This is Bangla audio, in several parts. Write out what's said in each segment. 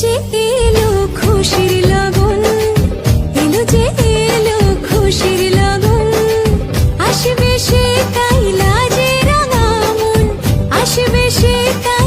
যে এলো খুশির লগন, এলো যে এলো খুশির লগন। আসবে সে কাইলা যে রাঙামন আসবে সে কাইলা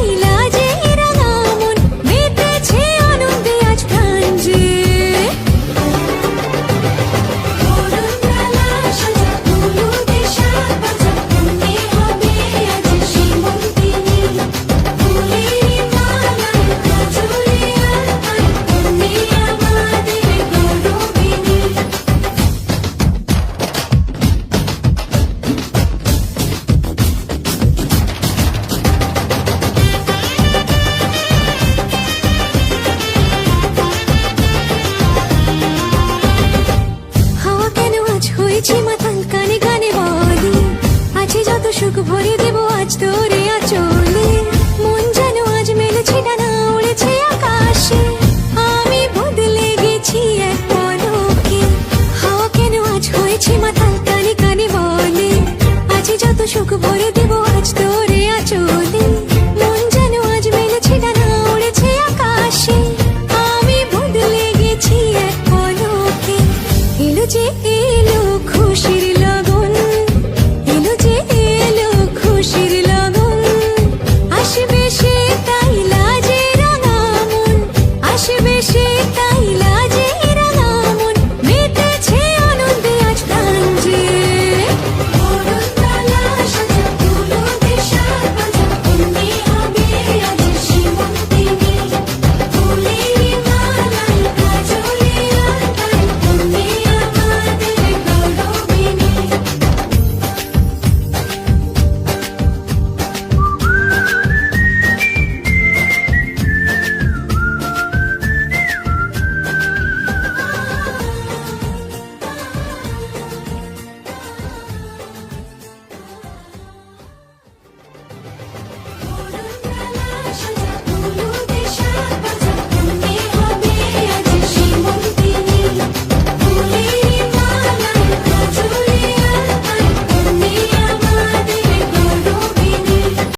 ভরে দেবো আজ তোর